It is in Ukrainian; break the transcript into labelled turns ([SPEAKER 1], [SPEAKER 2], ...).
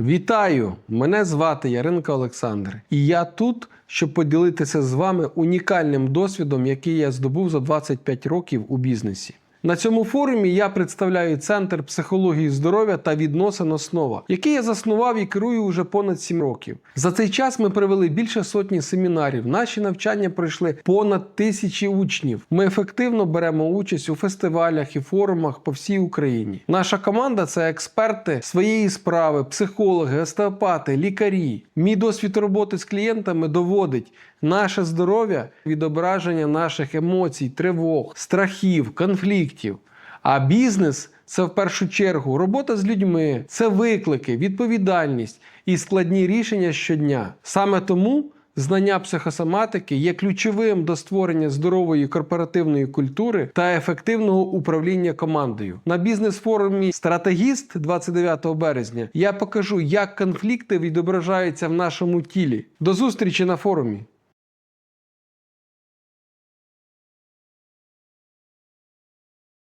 [SPEAKER 1] Вітаю! Мене звати Яринка Олександр, і я тут, щоб поділитися з вами унікальним досвідом, який я здобув за 25 років у бізнесі. На цьому форумі я представляю центр психології здоров'я та відносин основа, який я заснував і керую уже понад 7 років. За цей час ми провели більше сотні семінарів. Наші навчання пройшли понад тисячі учнів. Ми ефективно беремо участь у фестивалях і форумах по всій Україні. Наша команда це експерти своєї справи, психологи, остеопати, лікарі. Мій досвід роботи з клієнтами доводить. Наше здоров'я відображення наших емоцій, тривог, страхів, конфліктів. А бізнес це в першу чергу робота з людьми, це виклики, відповідальність і складні рішення щодня. Саме тому знання психосоматики є ключовим до створення здорової корпоративної культури та ефективного управління командою. На бізнес-форумі Стратегіст 29 березня я покажу, як конфлікти відображаються в нашому тілі. До зустрічі на форумі!